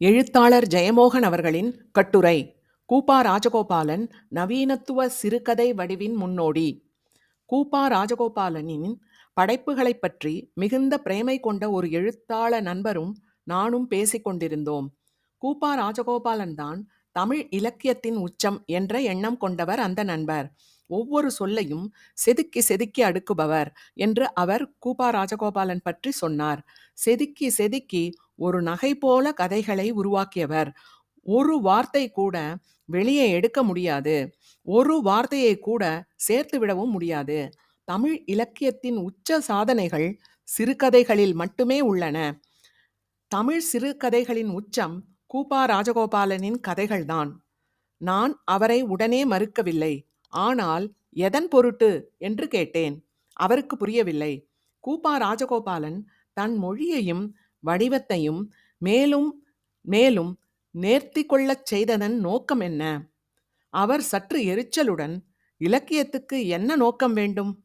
எழுத்தாளர் ஜெயமோகன் அவர்களின் கட்டுரை கூப்பா ராஜகோபாலன் நவீனத்துவ சிறுகதை வடிவின் முன்னோடி கூப்பா ராஜகோபாலனின் படைப்புகளைப் பற்றி மிகுந்த பிரேமை கொண்ட ஒரு எழுத்தாள நண்பரும் நானும் பேசிக்கொண்டிருந்தோம் கூப்பா ராஜகோபாலன் தான் தமிழ் இலக்கியத்தின் உச்சம் என்ற எண்ணம் கொண்டவர் அந்த நண்பர். ஒவ்வொரு சொல்லையும் செதுக்கி செதுக்கி அடுக்குபவர் என்று அவர் கூப்பா ராஜகோபாலன் பற்றி சொன்னார். செதுக்கி செதுக்கி ஒரு நகை போல கதைகளை உருவாக்கியவர். ஒரு வார்த்தை கூட வெளியே எடுக்க முடியாது. ஒரு வார்த்தையை கூட சேர்த்து விடவும் முடியாது. தமிழ் இலக்கியத்தின் உச்ச சாதனைகள் சிறுகதைகளில் மட்டுமே உள்ளன. தமிழ் சிறுகதைகளின் உச்சம் கூப்பா ராஜகோபாலனின் கதைகள்தான். நான் அவரை உடனே மறுக்கவில்லை. ஆனால் எதன் பொருட்டு என்று கேட்டேன். அவருக்கு புரியவில்லை. கூப்பா ராஜகோபாலன் தன் மொழியையும் வடிவத்தையும் மேலும் மேலும் நேர்த்தி கொள்ளச் செய்ததன் நோக்கம் என்ன? அவர் சற்று எரிச்சலுடன் இலக்கியத்துக்கு என்ன நோக்கம் வேண்டும்?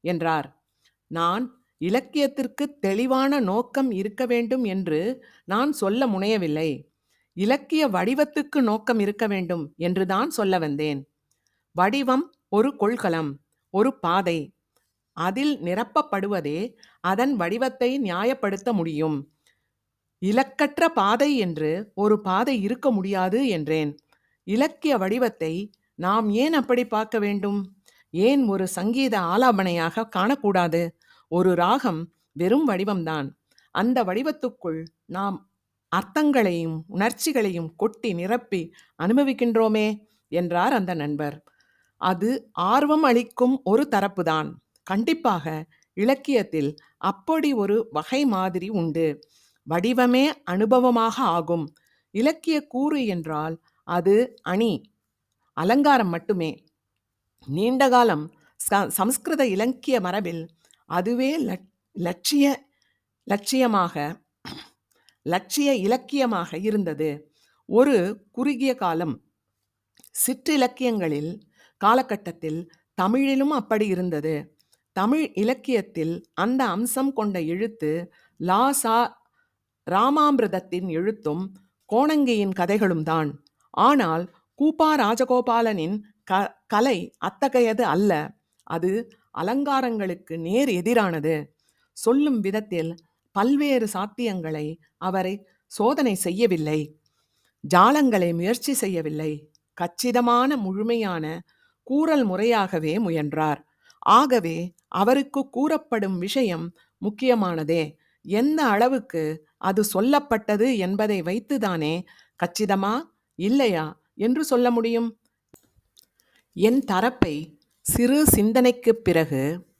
என்றார். நான் இலக்கியத்திற்கு தெளிவான நோக்கம் இருக்க வேண்டும் என்று நான் சொல்ல முனையவில்லை. இலக்கிய வடிவத்துக்கு நோக்கம் இருக்க வேண்டும் என்றுதான் சொல்ல வந்தேன். வடிவம் ஒரு கொள்கலம், ஒரு பாதை. அதில் நிரப்பப்படுவதே அதன் வடிவத்தை நியாயப்படுத்த முடியும். இலக்கற்ற பாதை என்று ஒரு பாதை இருக்க முடியாது என்றேன். இலக்கிய வடிவத்தை நாம் ஏன் அப்படி பார்க்க வேண்டும்? ஏன் ஒரு சங்கீத ஆலாபனையாக காணக்கூடாது? ஒரு ராகம் வெறும் வடிவம்தான். அந்த வடிவத்துக்குள் நாம் அர்த்தங்களையும் உணர்ச்சிகளையும் கொட்டி நிரப்பி அனுபவிக்கின்றோமே என்றார் அந்த நண்பர். அது ஆர்வம் அளிக்கும் ஒரு தரப்புதான். கண்டிப்பாக இலக்கியத்தில் அப்படி ஒரு வகை மாதிரி உண்டு. வடிவமே அனுபவமாக ஆகும். இலக்கிய கூறு என்றால் அது அணி, அலங்காரம் மட்டுமே. நீண்ட காலம் ச சம்ஸ்கிருத இலக்கிய மரபில் அதுவே லட் லட்சிய லட்சியமாக லட்சிய இலக்கியமாக இருந்தது. ஒரு குறுகிய காலம் சிற்றிலக்கியங்களில் காலகட்டத்தில் தமிழிலும் அப்படி இருந்தது. தமிழ் இலக்கியத்தில் அந்த அம்சம் கொண்ட எழுத்து லா. ராமாமிரதத்தின் எழுத்தும் கோணங்கியின் கதைகளும்தான். ஆனால் கூப்பா ராஜகோபாலனின் க கலை அத்தகையது அல்ல. அது அலங்காரங்களுக்கு நேர் எதிரானது. சொல்லும் விதத்தில் பல்வேறு சாத்தியங்களை அவரை சோதனை செய்யவில்லை. ஜாலங்களை முயற்சி செய்யவில்லை. கச்சிதமான முழுமையான கூறல் முறையாகவே முயன்றார். ஆகவே அவருக்கு கூறப்படும் விஷயம் முக்கியமானதே. எந்த அளவுக்கு அது சொல்லப்பட்டது என்பதை வைத்துதானே கச்சிதமா இல்லையா என்று சொல்ல முடியும். என் தரப்பை சிறு சிந்தனைக்குப் பிறகு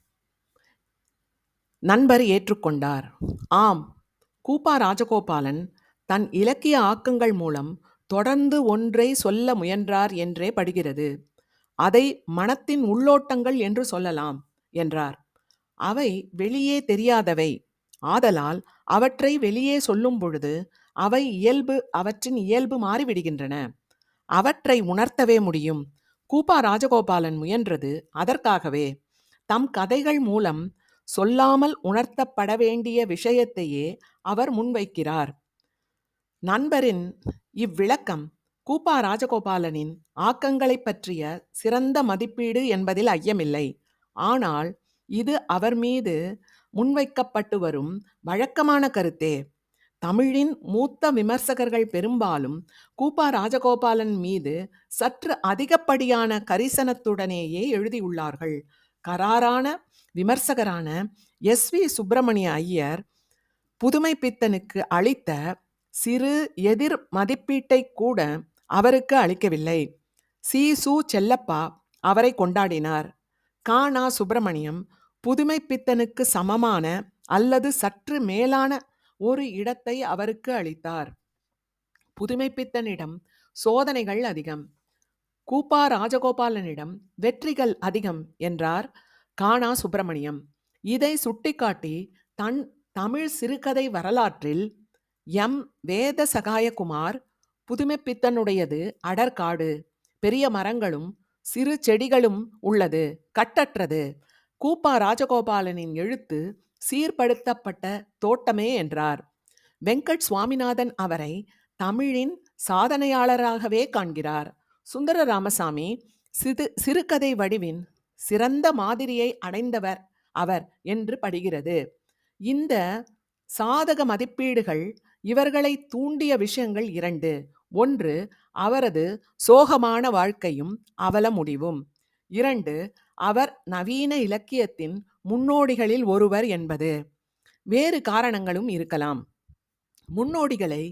நண்பர் ஏற்றுக்கொண்டார். ஆம், கூப்பா ராஜகோபாலன் தன் இலக்கிய ஆக்கங்கள் மூலம் தொடர்ந்து ஒன்றை சொல்ல முயன்றார் என்றே படுகிறது. அதை மனத்தின் உள்ளோட்டங்கள் என்று சொல்லலாம் என்றார். அவை வெளியே தெரியாதவை. ஆதலால் அவற்றை வெளியே சொல்லும் பொழுது அவை இயல்பு அவற்றின் இயல்பு மாறிவிடுகின்றன. அவற்றை உணர்த்தவே முடியும். கூப்பா ராஜகோபாலன் முயன்றது அதற்காகவே. தம் கதைகள் மூலம் சொல்லாமல் உணர்த்தப்பட வேண்டிய விஷயத்தையே அவர் முன்வைக்கிறார். நண்பரின் இவ்விளக்கம் கூப்பா ராஜகோபாலனின் ஆக்கங்களைப் பற்றிய சிறந்த மதிப்பீடு என்பதில் ஐயமில்லை. ஆனால் இது அவர் மீது முன்வைக்கப்பட்டு வரும் வழக்கமான கருத்தே. தமிழின் மூத்த விமர்சகர்கள் பெரும்பாலும் கூப்பா ராஜகோபாலன் மீது சற்று அதிகப்படியான கரிசனத்துடனேயே எழுதியுள்ளார்கள். கராரான விமர்சகரான எஸ். வி. சுப்பிரமணிய ஐயர் புதுமைப்பித்தனுக்கு அளித்த சிறு எதிர் மதிப்பீட்டை கூட அவருக்கு அளிக்கவில்லை. சி. சு. செல்லப்பா அவரை கொண்டாடினார். கானா சுப்பிரமணியம் புதுமைப்பித்தனுக்கு சமமான அல்லது சற்று மேலான ஒரு இடத்தை அவருக்கு அளித்தார். புதுமைப்பித்தனிடம் சோதனைகள் அதிகம். கூப்பா ராஜகோபாலனிடம் வெற்றிகள் அதிகம் என்றார் கானா சுப்பிரமணியம். இதை சுட்டிக்காட்டி தன் தமிழ் சிறுகதை வரலாற்றில் எம். வேத சகாயகுமார் புதுமைப்பித்தனுடையது அடர்காடு. பெரிய மரங்களும் சிறு செடிகளும் உள்ளது. கட்டற்றது. கூப்பா ராஜகோபாலனின் எழுத்து சீர்படுத்தப்பட்ட தோட்டமே என்றார். வெங்கட் சுவாமிநாதன் அவரை தமிழின் சாதனையாளராகவே காண்கிறார் சுந்தர ராமசாமி சிறு சிறுகதை வடிவின் சிறந்த மாதிரியை அடைந்தவர் அவர் என்று படுகிறது இந்த சாதக மதிப்பீடுகள் இவர்களை தூண்டிய விஷயங்கள் இரண்டு. ஒன்று அவரது சோகமான வாழ்க்கையும் அவல முடிவும் இரண்டு அவர் நவீன இலக்கியத்தின் முன்னோடிகளில் ஒருவர் என்பது. வேறு காரணங்களும் இருக்கலாம். முன்னோடிகளை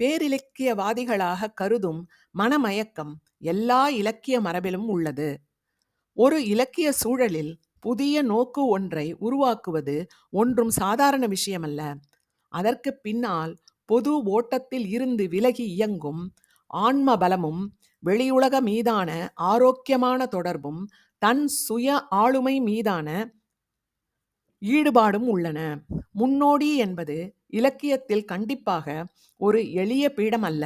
பேரிலக்கியவாதிகளாக கருதும் மனமயக்கம் எல்லா இலக்கிய மரபிலும் உள்ளது. ஒரு இலக்கிய சூழலில் புதிய நோக்கு ஒன்றை உருவாக்குவது ஒன்றும் சாதாரண விஷயமல்ல. அதற்கு பின்னால் பொது ஓட்டத்தில் இருந்து விலகி இயங்கும் ஆன்ம பலமும் வெளியுலக மீதான ஆரோக்கியமான தொடர்பும் தன் சுய ஆளுமை மீதான ஈடுபாடும் உள்ளன. முன்னோடி என்பது இலக்கியத்தில் கண்டிப்பாக ஒரு எளிய பீடம் அல்ல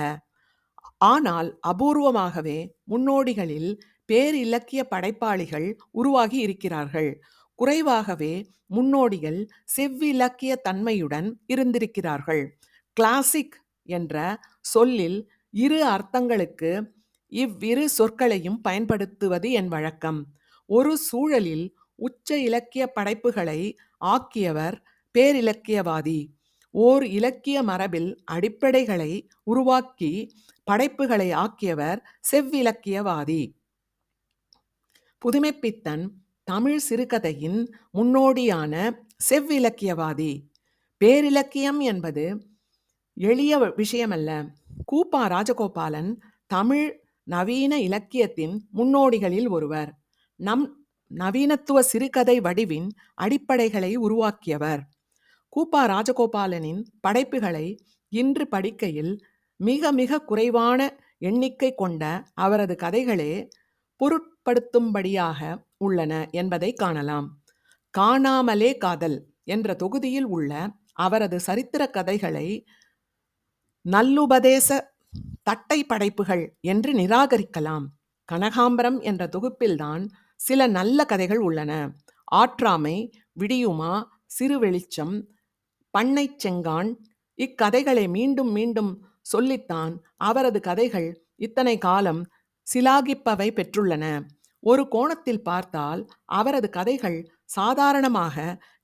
ஆனால் அபூர்வமாகவே முன்னோடிகளில் பேரிலக்கிய படைப்பாளிகள் உருவாகி இருக்கிறார்கள். குறைவாகவே முன்னோடிகள் செவ்விலக்கிய தன்மையுடன் இருந்திருக்கிறார்கள். கிளாசிக் என்ற சொல்லில் இரு அர்த்தங்களுக்கு இவ்விரு சொற்களையும் பயன்படுத்துவது என் வழக்கம். ஒரு சூழலில் உச்ச இலக்கிய படைப்புகளை ஆக்கியவர் பேரிலக்கியவாதி. ஓர் இலக்கிய மரபில் அடிப்படைகளை உருவாக்கி படைப்புகளை ஆக்கியவர் செவ்விலக்கியவாதி. புதுமைப்பித்தன் தமிழ் சிறுகதையின் முன்னோடியான செவ்விலக்கியவாதி. பேரிலக்கியம் என்பது எளிய விஷயமல்ல. கூப்பா ராஜகோபாலன் தமிழ் நவீன இலக்கியத்தின் முன்னோடிகளில் ஒருவர். நம் நவீனத்துவ சிறுகதை வடிவின் அடிப்படைகளை உருவாக்கியவர். கூப்பா ராஜகோபாலனின் படைப்புகளை இன்று படிக்கையில் மிக மிக குறைவான எண்ணிக்கை கொண்ட அவரது கதைகளே பொருட்படுத்தும்படியாக உள்ளன என்பதை காணலாம். காணாமலே காதல் என்ற தொகுதியில் உள்ள அவரது சரித்திர கதைகளை நல்லுபதேச தட்டை படைப்புகள் என்று நிராகரிக்கலாம். கனகாம்பரம் என்ற தொகுப்பில்தான் சில நல்ல கதைகள் உள்ளன. ஆற்றாமை விடியுமா சிறு வெளிச்சம் பண்ணை செங்கான் இக்கதைகளை மீண்டும் மீண்டும் சொல்லித்தான் அவரது கதைகள் இத்தனை காலம் சிலாகிப்பவை பெற்றுள்ளன. ஒரு கோணத்தில் பார்த்தால் அவரது கதைகள் சாதாரணமாக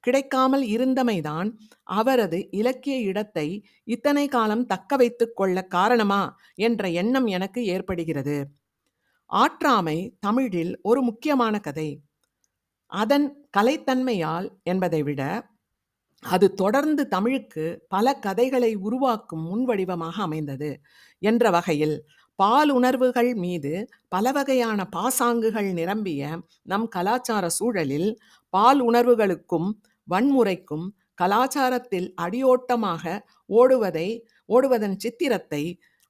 கிடைக்காமல் இருந்தமைதான் அவரது இலக்கிய இடத்தை இத்தனை காலம் தக்க வைத்துக் கொள்ள காரணமா என்ற எண்ணம் எனக்கு ஏற்படுகிறது. ஆற்றாமை தமிழில் ஒரு முக்கியமான கதை. அதன் கலைத்தன்மையால் என்பதை விட அது தொடர்ந்து தமிழுக்கு பல கதைகளை உருவாக்கும் முன்வடிவமாக அமைந்தது என்ற வகையில் பால் உணர்வுகள் மீது பல வகையான பாசாங்குகள் நிரம்பிய நம் கலாச்சார சூழலில் பால் உணர்வுகளுக்கும் வன்முறைக்கும் கலாச்சாரத்தில் அடியோட்டமாக ஓடுவதை ஓடுவதன் சித்திரத்தை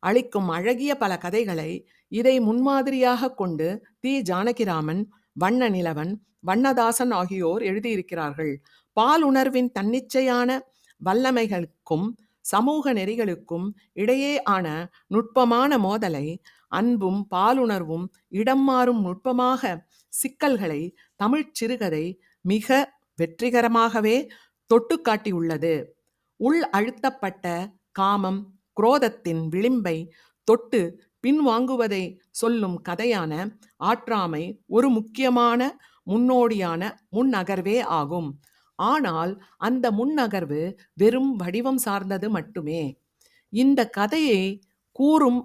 அளிக்கும் அழகிய பல கதைகளை இதை முன்மாதிரியாக கொண்டு தி. ஜானகிராமன் வண்ண நிலவன் வண்ணதாசன் ஆகியோர் எழுதியிருக்கிறார்கள். பால் உணர்வின் தன்னிச்சையான வல்லமைகளுக்கும் சமூக நெறிகளுக்கும் இடையே ஆன நுட்பமான மோதலை அன்பும் பாலுணர்வும் இடம் மாறும் நுட்பமாக சிக்கல்களை தமிழ்ச் சிறுகதை மிக வெற்றிகரமாகவே தொட்டு காட்டியுள்ளது. உள் அழுத்தப்பட்ட காமம் குரோதத்தின் விளிம்பை தொட்டு பின்வாங்குவதை சொல்லும் கதையான ஆற்றாமை ஒரு முக்கியமான முன்னோடியான முன்னகர்வே ஆகும். ஆனால் அந்த முன்னகர்வு வெறும் வடிவம் சார்ந்தது மட்டுமே. இந்த கதையை கூறும்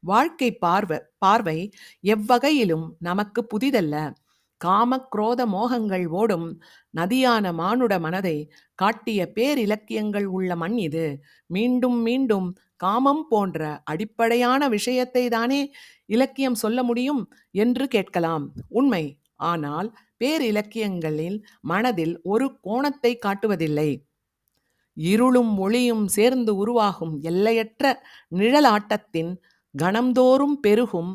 வாழ்க்கை பார்வை பார்வை எவ்வகையிலும் நமக்கு புதிதல்ல. காம குரோத மோகங்கள் ஓடும் நதியான மானுட மனதை காட்டிய பேரிலக்கியங்கள் உள்ள மண் இது. மீண்டும் மீண்டும் காமம் போன்ற அடிப்படையான விஷயத்தை தானே இலக்கியம் சொல்ல முடியும் என்று கேட்கலாம். உண்மை. ஆனால் பேரிலக்கியங்களில் மனதில் ஒரு கோணத்தை காட்டுவதில்லை. இருளும் ஒளியும் சேர்ந்து உருவாகும் எல்லையற்ற நிழலாட்டத்தின் கணம்தோறும் பெருகும்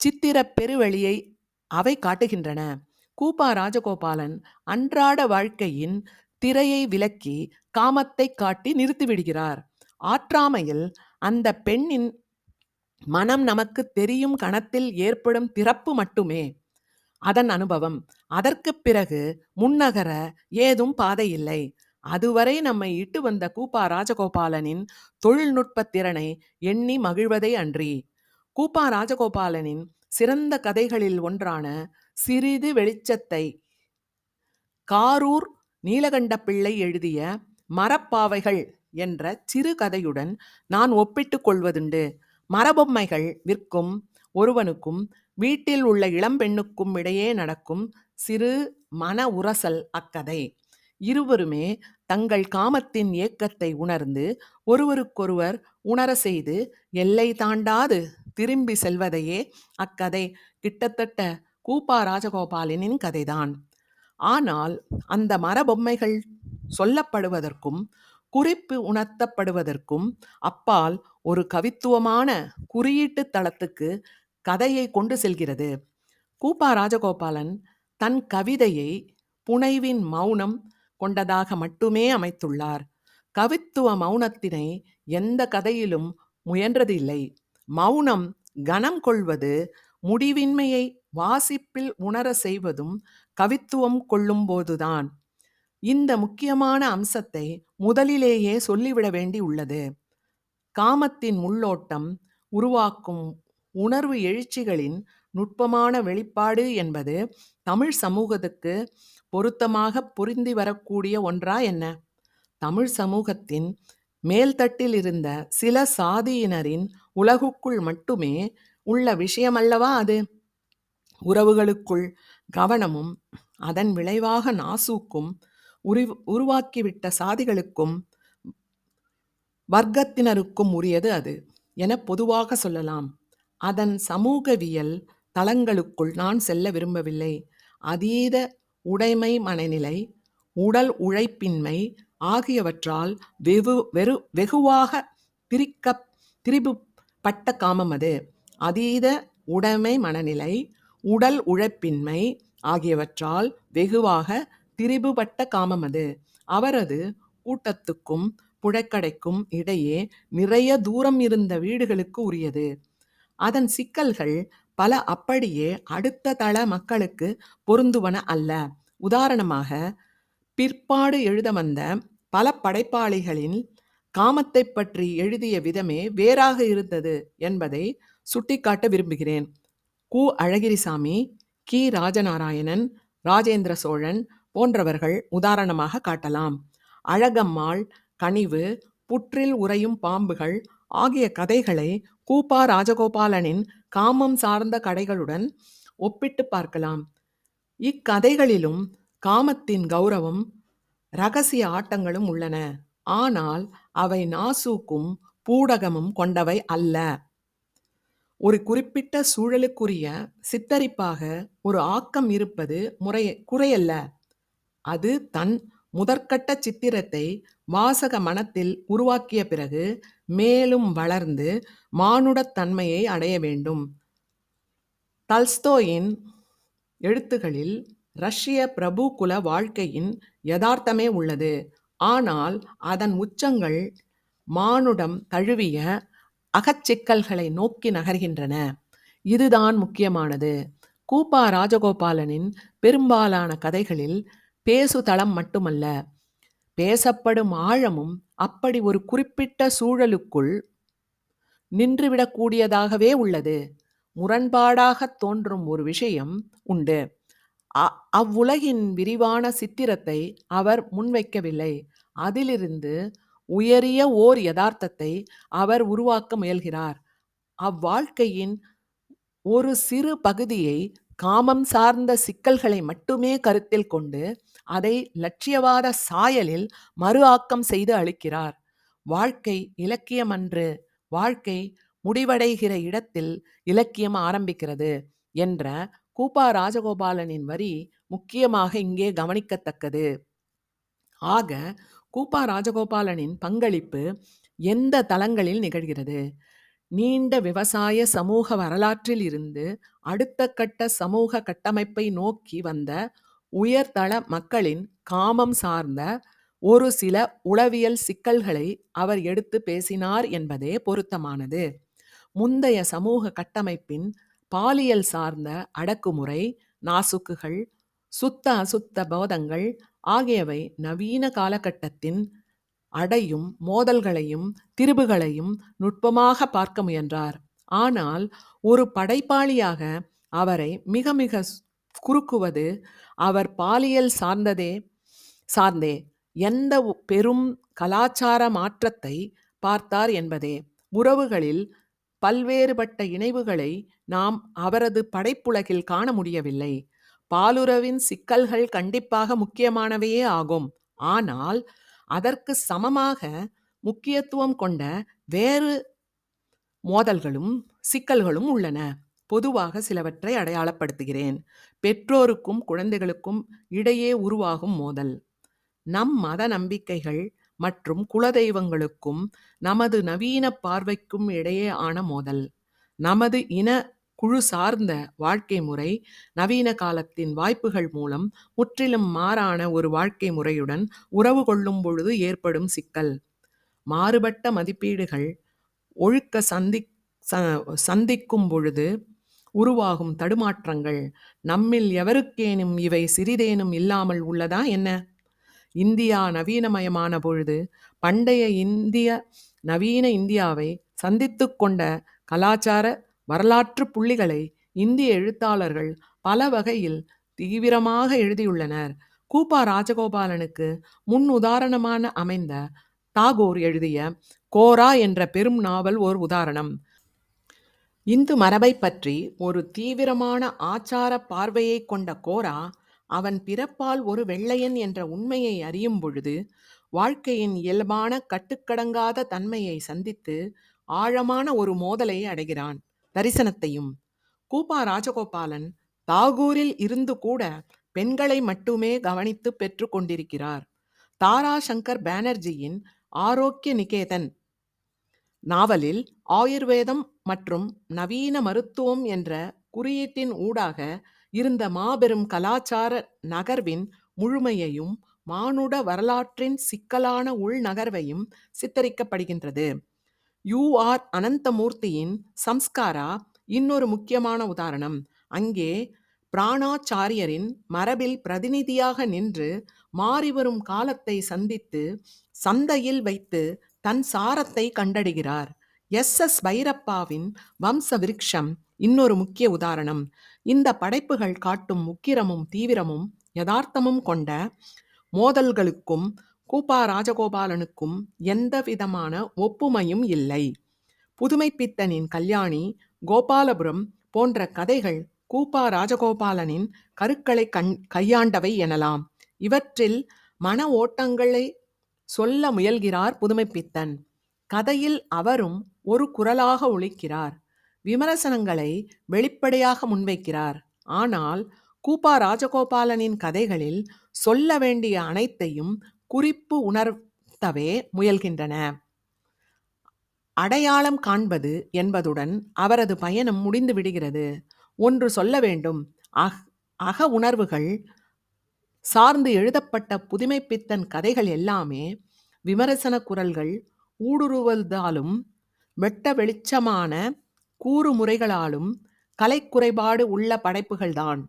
சித்திர பெருவெளியை அவை காட்டுகின்றன. கூப்பா ராஜகோபாலன் அன்றாட வாழ்க்கையின் திரையை விலக்கி காமத்தை காட்டி நிறுத்திவிடுகிறார். ஆற்றாமையில் அந்த பெண்ணின் மனம் நமக்கு தெரியும் கணத்தில் ஏற்படும் திறப்பு மட்டுமே. அதன் அனுபவம். அதற்குப் பிறகு முன்னகர ஏதும் பாதை இல்லை. அதுவரை நம்மை இட்டு வந்த கூப்பா ராஜகோபாலனின் தொழில்நுட்பத் திறனை எண்ணி மகிழ்வதே அன்றி. கூப்பா ராஜகோபாலனின் சிறந்த கதைகளில் ஒன்றான சிறிது வெளிச்சத்தை காரூர் நீலகண்ட பிள்ளை எழுதிய மரப்பாவைகள் என்ற சிறுகதையுடன் நான் ஒப்பிட்டுக் கொள்வதுண்டு. மரபொம்மைகள் விற்கும் ஒருவனுக்கும் வீட்டில் உள்ள இளம்பெண்ணுக்கும் இடையே நடக்கும் சிறு மன உரசல் அக்கதை. இருவருமே தங்கள் காமத்தின் ஏக்கத்தை உணர்ந்து ஒருவருக்கொருவர் உணர செய்து எல்லை தாண்டாது திரும்பி செல்வதையே அக்கதை கிட்டத்தட்ட கூப்பா ராஜகோபாலனின் கதைதான். ஆனால் அந்த மரபொம்மைகள் சொல்லப்படுவதற்கும் குறிப்பு உணர்த்தப்படுவதற்கும் அப்பால் ஒரு கவித்துவமான குறியீட்டு தளத்துக்கு கதையை கொண்டு செல்கிறது. கூப்பா ராஜகோபாலன் தன் கவிதையை புனைவின் மௌனம் கொண்டதாக மட்டுமே அமைத்துள்ளார். கவித்துவ மௌனத்தினை எந்த கதையிலும் முயன்றதில்லை. மௌனம் கனம் கொள்வது முடிவின்மையை வாசிப்பில் உணர செய்வதும் கவித்துவம் கொள்ளும்போதுதான் இந்த முக்கியமான அம்சத்தை முதலிலேயே சொல்லிவிட வேண்டி உள்ளது காமத்தின் உள்ளோட்டம் உருவாக்கும் உணர்வு எழுச்சிகளின் நுட்பமான வெளிப்பாடு என்பது தமிழ் சமூகத்துக்கு பொருத்தமாக புரிந்து வரக்கூடிய ஒன்றா என்ன? தமிழ் சமூகத்தின் மேல்தட்டில் இருந்த சில சாதியினரின் உலகுக்குள் மட்டுமே உள்ள விஷயமல்லவா அது? உறவுகளுக்குள் கவனமும் அதன் விளைவாக நாசூக்கும் உருவ் உருவாக்கிவிட்ட சாதிகளுக்கும் வர்க்கத்தினருக்கும் உரியது அது என பொதுவாக சொல்லலாம். அதன் சமூகவியல் தளங்களுக்குள் நான் செல்ல விரும்பவில்லை. அதீத உடைமை மனநிலை உடல் உழைப்பின்மை ஆகியவற்றால் வெகு வெறு வெகுவாக பிரிக்க திரிபுப்பட்ட காமம் அது. அதீத உடைமை மனநிலை உடல் உழைப்பின்மை ஆகியவற்றால் வெகுவாக திரிபுபட்ட காமம் அது. அவரது கூட்டத்துக்கும் புழக்கடைக்கும் இடையே நிறைய தூரம் இருந்த வீடுகளுக்கு உரியது. அதன் சிக்கல்கள் பல அப்படியே அடுத்த தள மக்களுக்கு பொருந்துவன அல்ல. உதாரணமாக பிற்பாடு எழுத வந்த பல படைப்பாளிகளின் காமத்தை பற்றி எழுதிய விதமே வேறாக இருந்தது என்பதை சுட்டிக்காட்ட விரும்புகிறேன். கு. அழகிரிசாமி கி. ராஜநாராயணன் ராஜேந்திர சோழன் போன்றவர்கள் உதாரணமாக காட்டலாம். அழகம்மாள் கனிவு புற்றில் உறையும் பாம்புகள் ஆகிய கதைகளை கூப்பா ராஜகோபாலனின் காமம் சார்ந்த கடைகளுடன் ஒப்பிட்டு பார்க்கலாம். இக்கதைகளிலும் காமத்தின் கௌரவம் ரகசிய ஆட்டங்களும் உள்ளன. ஆனால் அவை நாசூக்கும் பூடகமும் கொண்டவை அல்ல. ஒரு குறிப்பிட்ட சூழலுக்குரிய சித்தரிப்பாக ஒரு ஆக்கம் இருப்பது முறை குறையல்ல. அது தன் முதற்கட்ட சித்திரத்தை வாசக மனத்தில் உருவாக்கிய பிறகு மேலும் வளர்ந்து மானுடத் தன்மையை அடைய வேண்டும். தல்ஸ்தோயின் எழுத்துகளில் ரஷ்ய பிரபுகுல வாழ்க்கையின் யதார்த்தமே உள்ளது. ஆனால் அதன் உச்சங்கள் மானுடம் தழுவிய அகச்சிக்கல்களை நோக்கி நகர்கின்றன. இதுதான் முக்கியமானது. கூப்பா ராஜகோபாலனின் பெரும்பாலான கதைகளில் பேசுதளம் மட்டுமல்ல பேசப்படும் ஆழமும் அப்படி ஒரு குறிப்பிட்ட சூழலுக்குள் நின்றுவிடக்கூடியதாகவே உள்ளது. முரண்பாடாகத் தோன்றும் ஒரு விஷயம் உண்டு. அ- அவ்வுலகின் விரிவான சித்திரத்தை அவர் முன்வைக்கவில்லை. அதிலிருந்து உயரிய ஓர் யதார்த்தத்தை அவர் உருவாக்க முயல்கிறார். அவ்வாழ்க்கையின் ஒரு சிறு பகுதியை காமம் சார்ந்த சிக்கல்களை மட்டுமே கருத்தில் கொண்டு அதை லட்சியவாத சாயலில் மறு ஆக்கம் செய்து அளிக்கிறார். வாழ்க்கை இலக்கியமன்று வாழ்க்கை முடிவடைகிற இடத்தில் இலக்கியம் ஆரம்பிக்கிறது என்ற கூப்பா ராஜகோபாலனின் வரி முக்கியமாக இங்கே கவனிக்கத்தக்கது. ஆக கூப்பா ராஜகோபாலனின் பங்களிப்பு எந்த தளங்களில் நிகழ்கிறது? நீண்ட விவசாய சமூக வரலாற்றில் இருந்து அடுத்த கட்ட சமூக கட்டமைப்பை நோக்கி வந்த உயர்தள மக்களின் காமம் சார்ந்த ஒரு சில உளவியல் சிக்கல்களை அவர் எடுத்து பேசினார் என்பதே பொருத்தமானது. முந்தைய சமூக கட்டமைப்பின் பாலியல் சார்ந்த அடக்குமுறை நாசுக்குகள் சுத்த அசுத்த போதங்கள் ஆகியவை நவீன காலகட்டத்தின் அடையும் மோதல்களையும் திரிபுகளையும் நுட்பமாக பார்க்க முயன்றார். ஆனால் ஒரு படைப்பாளியாக அவரை மிக மிக குறுக்குவது அவர் பாலியல் சார்ந்ததே சார்ந்தே எந்த பெரும் கலாச்சார மாற்றத்தை பார்த்தார் என்பதே. உறவுகளில் பல்வேறுபட்ட இணைவுகளை நாம் அவரது படைப்புலகில் காண முடியவில்லை. பாலுறவின் சிக்கல்கள் கண்டிப்பாக முக்கியமானவையே ஆகும். ஆனால் அதற்கு சமமாக முக்கியத்துவம் கொண்ட வேறு மோதல்களும் சிக்கல்களும் உள்ளன. பொதுவாக சிலவற்றை அடையாளப்படுத்துகிறேன். பெற்றோருக்கும் குழந்தைகளுக்கும் இடையே உருவாகும் மோதல். நம் மத நம்பிக்கைகள் மற்றும் குலதெய்வங்களுக்கும் நமது நவீன பார்வைக்கும் இடையே ஆன மோதல். நமது இன குழு சார்ந்த வாழ்க்கை முறை நவீன காலத்தின் வாய்ப்புகள் மூலம் முற்றிலும் மாறான ஒரு வாழ்க்கை முறையுடன் உறவு கொள்ளும் பொழுது ஏற்படும் சிக்கல். மாறுபட்ட மதிப்பீடுகள் ஒழுக்க சந்தி சந்திக்கும் பொழுது உருவாகும் தடுமாற்றங்கள். நம்மில் எவருக்கேனும் இவை சிறிதேனும் இல்லாமல் உள்ளதா என்ன? இந்தியா நவீனமயமான பொழுது பண்டைய இந்திய நவீன இந்தியாவை சந்தித்து கொண்ட கலாச்சார வரலாற்று புள்ளிகளை இந்திய எழுத்தாளர்கள் பல வகையில் தீவிரமாக எழுதியுள்ளனர். கூபா ராஜகோபாலனுக்கு முன் உதாரணமான அமைந்த தாகூர் எழுதிய கோரா என்ற பெரும் நாவல் ஓர் உதாரணம். இந்து மரபைப் பற்றி ஒரு தீவிரமான ஆச்சார பார்வையைக் கொண்ட கோரா, அவன் பிறப்பால் ஒரு வெள்ளையன் என்ற உண்மையை அறியும் பொழுது, வாழ்க்கையின் இயல்பான கட்டுக்கடங்காத தன்மையை சந்தித்து ஆழமான ஒரு மோதலை அடைகிறான். தரிசனத்தையும். கூபா ராஜகோபாலன் தாகூரில் இருந்து கூட பெண்களை மட்டுமே கவனித்து பெற்று கொண்டிருக்கிறார். தாரா சங்கர் பானர்ஜியின் ஆரோக்கிய நிகேதன் நாவலில் ஆயுர்வேதம் மற்றும் நவீன மருத்துவம் என்ற குறியீட்டின் ஊடாக இருந்த மாபெரும் கலாச்சார நகர்வின் முழுமையையும் மானுட வரலாற்றின் சிக்கலான உள்நகர்வையும் சித்தரிக்கப்படுகின்றது. யு. ஆர். அனந்தமூர்த்தியின் சம்ஸ்காரா இன்னொரு முக்கியமான உதாரணம். அங்கே பிராணாச்சாரியரின் மரபில் பிரதிநிதியாக நின்று மாறிவரும் காலத்தை சந்தித்து சந்தையில் வைத்து தன் சாரத்தை கண்டடைகிறார். எஸ். எஸ். பைரப்பாவின் வம்ச விருக்ஷம் இன்னொரு முக்கிய உதாரணம். இந்த படைப்புகள் காட்டும் உக்கிரமும் தீவிரமும் யதார்த்தமும் கொண்ட மோதல்களுக்கும் கூபா ராஜகோபாலனுக்கும் எந்தவிதமான ஒப்புமையும் இல்லை. புதுமைப்பித்தனின் கல்யாணி, கோபாலபுரம் போன்ற கதைகள் கூபா ராஜகோபாலனின் கருக்களை கண் கையாண்டவை எனலாம். இவற்றில் மன ஓட்டங்களை சொல்ல முயல்கிறார் புதுமைப்பித்தன். கதையில் அவரும் ஒரு குரலாக ஒழிக்கிறார் விமர்சனங்களை வெளிப்படையாக முன்வைக்கிறார். ஆனால் கூபா ராஜகோபாலனின் கதைகளில் சொல்ல வேண்டிய அனைத்தையும் குறிப்பு உணர்த்தவே முயல்கின்றன. அடையாளம் காண்பது என்பதுடன் அவரது பயணம் முடிந்து விடுகிறது. ஒன்று சொல்ல வேண்டும். அக உணர்வுகள் சார்ந்து எழுதப்பட்ட புதுமைப்பித்தன் கதைகள் எல்லாமே விமர்சன குரல்கள் ஊடுருவதாலும் வெட்ட வெளிச்சமான கூறுமுறைகளாலும் கலைக்குறைபாடு உள்ள படைப்புகள்தான்.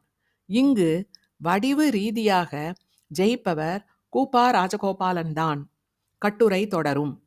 இங்கு வடிவு ரீதியாக ஜெயிப்பவர் கூபா ராஜகோபாலன்தான். கட்டுரை தொடரும்.